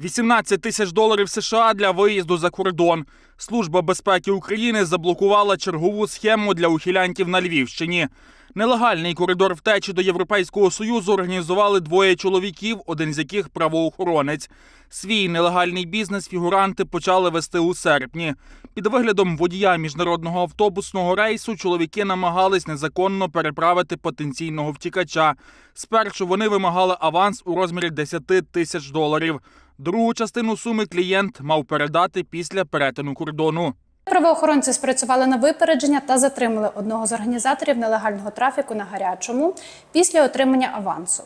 18 тисяч доларів США для виїзду за кордон. Служба безпеки України заблокувала чергову схему для ухилянтів на Львівщині. Нелегальний коридор втечі до Європейського союзу організували двоє чоловіків, один з яких правоохоронець. Свій нелегальний бізнес фігуранти почали вести у серпні. Під виглядом водія міжнародного автобусного рейсу чоловіки намагались незаконно переправити потенційного втікача. Спершу вони вимагали аванс у розмірі 10 тисяч доларів. Другу частину суми клієнт мав передати після перетину кордону. Правоохоронці спрацювали на випередження та затримали одного з організаторів нелегального трафіку на гарячому після отримання авансу.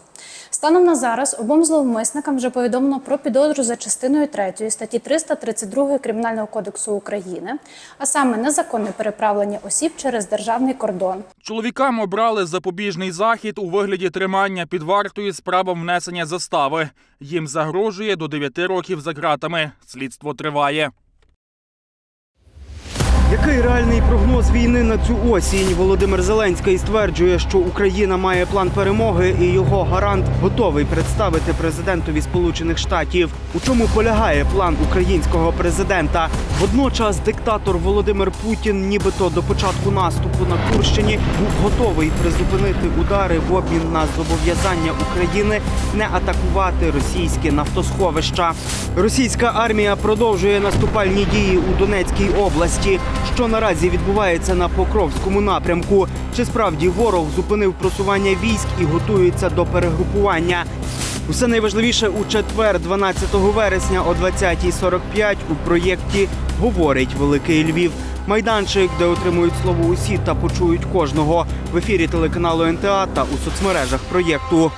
Станом на зараз обом зловмисникам вже повідомлено про підозру за частиною 3 статті 332 Кримінального кодексу України, а саме незаконне переправлення осіб через державний кордон. Чоловікам обрали запобіжний захід у вигляді тримання під вартою з правом внесення застави. Їм загрожує до 9 років за ґратами. Слідство триває. Який реальний прогноз війни на цю осінь? Володимир Зеленський стверджує, що Україна має план перемоги, і його гарант готовий представити президентові Сполучених Штатів. У чому полягає план українського президента? Водночас диктатор Володимир Путін, нібито до початку наступу на Курщині, був готовий призупинити удари в обмін на зобов'язання України не атакувати російські нафтосховища. Російська армія продовжує наступальні дії у Донецькій області. Що наразі відбувається на Покровському напрямку? Чи справді ворог зупинив просування військ і готується до перегрупування? Усе найважливіше у четвер, 12 вересня о 20.45 у проєкті Говорить Великий Львів. Майданчик, де отримують слово усі та почують кожного в ефірі телеканалу НТА та у соцмережах проєкту.